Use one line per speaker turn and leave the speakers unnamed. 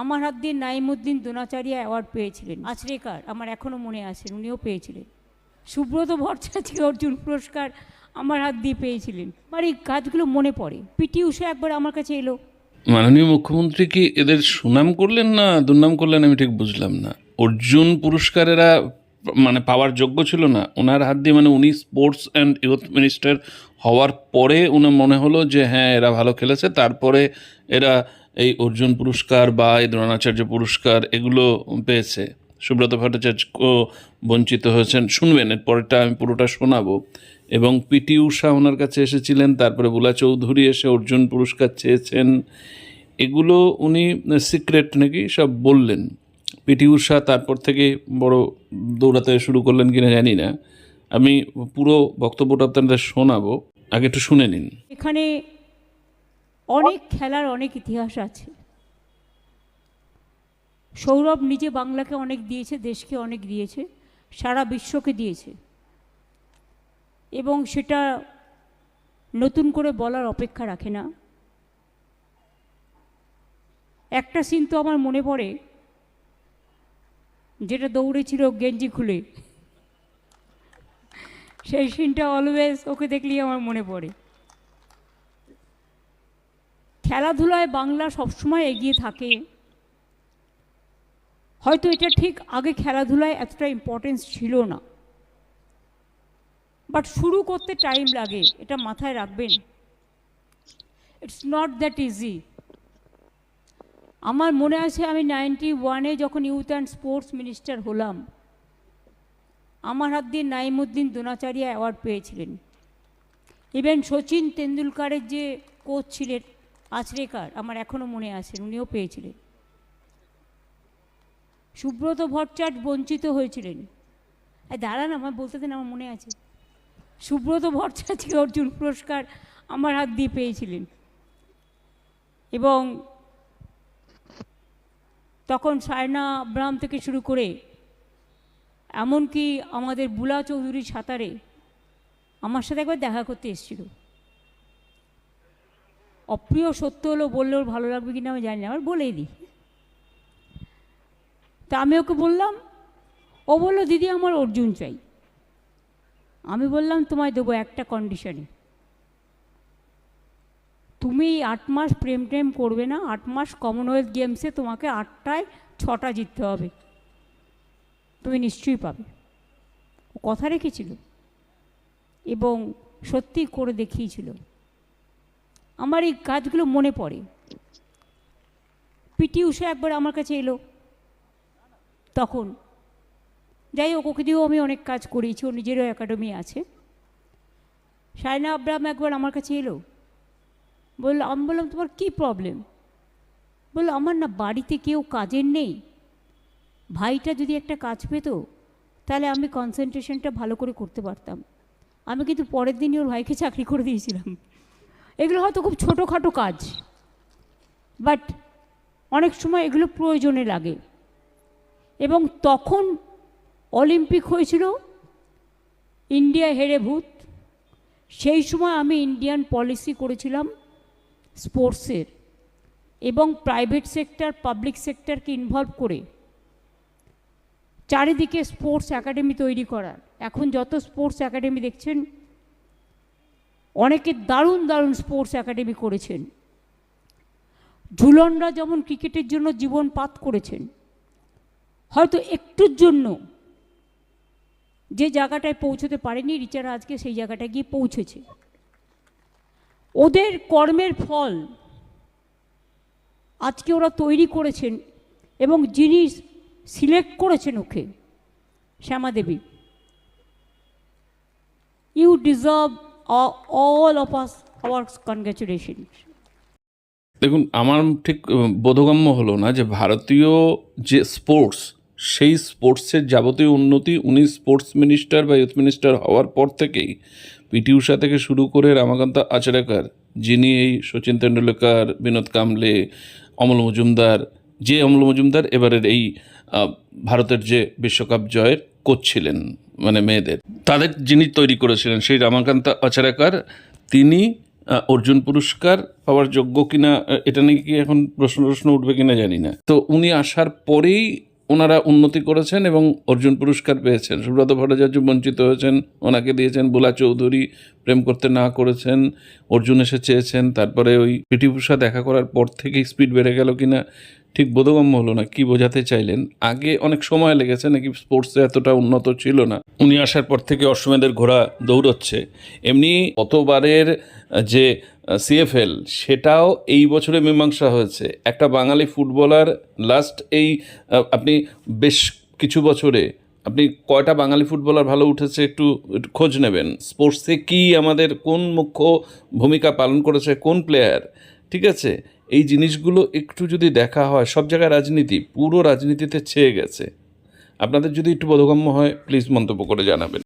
আমার হাত দিয়ে নাইমুদ্দিন দোনাচারিয়া অ্যাওয়ার্ড পেয়েছিলেন। আচরেকার আমার এখনও মনে আছে উনিও পেয়েছিলেন। সুব্রত ভট্টাচার্য অর্জুন পুরস্কার আমার হাত দিয়ে পেয়েছিলেন। আমার এই কাজগুলো মনে পড়ে। পিটি উষা একবার আমার কাছে এলো।
মাননীয় মুখ্যমন্ত্রী কি এদের সুনাম করলেন না দুর্নাম করলেন আমি ঠিক বুঝলাম না। অর্জুন পুরস্কার এরা মানে পাওয়ার যোগ্য ছিল না। ওনার হাত দিয়ে মানে উনি স্পোর্টস অ্যান্ড ইউথ মিনিস্টার হওয়ার পরে উনার মনে হলো যে হ্যাঁ এরা ভালো খেলেছে। তারপরে এরা এই অর্জুন পুরস্কার বা এই দ্রোণাচার্য পুরস্কার এগুলো পেয়েছে। সুব্রত ভট্টাচার্য বঞ্চিত হয়েছেন। শুনবেন, এর পরেরটা আমি পুরোটা শোনাবো। এবং পিটি উষা ওনার কাছে এসেছিলেন, তারপরে বুলা চৌধুরী এসে অর্জুন পুরস্কার চেয়েছেন। এগুলো উনি সিক্রেট নাকি সব বললেন। পিটি উষা তারপর থেকে বড় দৌড়াতে শুরু করলেন কিনা জানি না। আমি পুরো বক্তব্যটা আপনাদের শোনাবো। আগে একটু শুনে নিন।
এখানে অনেক খেলার অনেক ইতিহাস আছে। সৌরভ নিজে বাংলাকে অনেক দিয়েছে, দেশকে অনেক দিয়েছে, সারা বিশ্বকে দিয়েছে। এবং সেটা নতুন করে বলার অপেক্ষা রাখে না। একটা সিন তো আমার মনে পড়ে, যেটা দৌড়েছিল গেঞ্জি খুলে। সেই সিনটা অলওয়েজ ওকে দেখলেই আমার মনে পড়ে। খেলাধুলায় বাংলা সবসময় এগিয়ে থাকে। হয়তো এটা ঠিক আগে খেলাধুলায় এতটা ইম্পর্টেন্স ছিল না। বাট শুরু করতে টাইম লাগে, এটা মাথায় রাখবেন। ইটস নট দ্যাট ইজি আমার মনে আছে আমি নাইনটি ওয়ানে যখন ইউথ অ্যান্ড স্পোর্টস মিনিস্টার হলাম, আমার হাত দিয়ে নাইমুদ্দিন দোনাচারিয়া অ্যাওয়ার্ড পেয়েছিলেন। ইভেন সচিন তেন্ডুলকারের যে কোচ ছিলেন আচরেকার, আমার এখনও মনে আছে, উনিও পেয়েছিলেন। সুব্রত ভট্টাচার্য বঞ্চিত হয়েছিলেন। দাঁড়ান, আমার বলতে দেন, আমার মনে আছে। সুব্রত ভট্টাচার্য অর্জুন পুরস্কার আমার হাত দিয়ে পেয়েছিলেন। এবং তখন সায়না আব্রাহাম থেকে শুরু করে, এমনকি আমাদের বুলা চৌধুরী সাঁতারে, আমার সাথে একবার দেখা করতে এসেছিল। অপ্রিয় সত্য হলো বললে ওর ভালো লাগবে কিনা আমি জানি না, আমার বলেই দিই। তা আমি ওকে বললাম, ও বলল, দিদি, আমার অর্জুন চাই। আমি বললাম, তোমায় দেবো একটা কন্ডিশনে তুমি আট মাস প্রেম টেম করবে না, আট মাস কমনওয়েলথ গেমসে তোমাকে আটটায় ছটা জিততে হবে। তুমি নিশ্চয়ই পাবে। কথা রেখেছিল এবং সত্যি করে দেখিয়েছিল। আমার এই কাজগুলো মনে পড়ে। পিটি উষা একবার আমার কাছে এলো। তখন, যাই হোক, ওকে দিয়েও আমি অনেক কাজ করিয়েছি ওর নিজেরও একাডেমি আছে। সায়না আব্রাম একবার আমার কাছে এলো। বলল, আমি বললাম, তোমার কী প্রবলেম বলল, আমার না বাড়িতে কেউ কাজের নেই। ভাইটা যদি একটা কাজ পেত, তাহলে আমি কনসেন্ট্রেশনটা ভালো করে করতে পারতাম। আমি কিন্তু পরের দিনই ওর ভাইকে চাকরি করে দিয়েছিলাম। এগুলো হয়তো খুব ছোটোখাটো কাজ বাট অনেক সময় এগুলো প্রয়োজনে লাগে। এবং তখন অলিম্পিক হয়েছিল, ইন্ডিয়া হেরে ভূত, সেই সময় আমি ইন্ডিয়ান পলিসি করেছিলাম স্পোর্টসের এবং প্রাইভেট সেক্টর, পাবলিক সেক্টরকে ইনভলভ করে চারিদিকে স্পোর্টস একাডেমি তৈরি করার এখন যত স্পোর্টস একাডেমি দেখছেন অনেকে দারুণ দারুণ স্পোর্টস একাডেমি করেছেন। ঝুলনরা যেমন ক্রিকেটের জন্য জীবন পাত করেছেন, হয়তো একটুর জন্য যে জায়গাটায় পৌঁছতে পারেনি, রিচারা আজকে সেই জায়গাটায় গিয়ে পৌঁছেছে। ওদের কর্মের ফল আজকে ওরা তৈরি করেছেন এবং যিনি সিলেক্ট করেছেন okay, Shyamadevi. You deserve all of us our congratulation
দেখুন, আমার ঠিক বোধগম্য হলো না যে ভারতীয় যে স্পোর্টস সেই স্পোর্টসের যাবতীয় উন্নতি উনি স্পোর্টস মিনিস্টার বা ইউথ মিনিস্টার হওয়ার পর থেকেই পিটি উষা থেকে শুরু করে রামাকান্ত আচরেকর যিনি এই সচিন তেন্ডুলকর, বিনোদ কামলে, অমল মজুমদার যে অমল মজুমদার এবারের এই ভারতের যে বিশ্বকাপ জয়ের কোচ ছিলেন মানে মেয়েদের। তাদের যিনি তৈরি করেছিলেন সেই রামাকান্ত আচারাকার তিনি অর্জুন পুরস্কার পাওয়ার যোগ্য কিনা এটা নিয়ে কি এখন প্রশ্ন প্রশ্ন উঠবে কিনা জানি না। তো উনি আসার পরেই ওনারা উন্নতি করেছেন এবং অর্জুন পুরস্কার পেয়েছেন। সুব্রত ভট্টাচার্য বঞ্চিত হয়েছেন, ওনাকে দিয়েছেন বুলা চৌধুরী, প্রেম করতে না করেছেন, অর্জুন এসে চেয়েছেন, তারপরে ওই পিটি উষা দেখা করার পর থেকেই স্পিড বেড়ে গেল কিনা, ঠিক বোধগম্য হলো না, কি বোঝাতে চাইলেন? আগে অনেক সময় লেগেছে, নাকি স্পোর্টসে এতটা উন্নত ছিল না? উনি আসার পর থেকে অশ্বমেধের ঘোড়া দৌড়চ্ছে। এমনি গতবারের যে সিএফএল সেটাও এই বছরে মীমাংসা হয়েছে। একটা বাঙালি ফুটবলার লাস্ট এই আপনি বেশ কিছু বছরে, আপনি কয়টা বাঙালি ফুটবলার ভালো উঠেছে একটু খোঁজ নেবেন। স্পোর্টসে কি আমাদের কোন মুখ্য ভূমিকা পালন করেছে, কোন প্লেয়ার ঠিক আছে? এই জিনিসগুলো একটু যদি দেখা হয়, সব জায়গায় রাজনীতি, পুরো রাজনীতিতে ছেয়ে গেছে। আপনাদের যদি একটু বোধগম্য হয় প্লিজ মন্তব্য করে জানাবেন।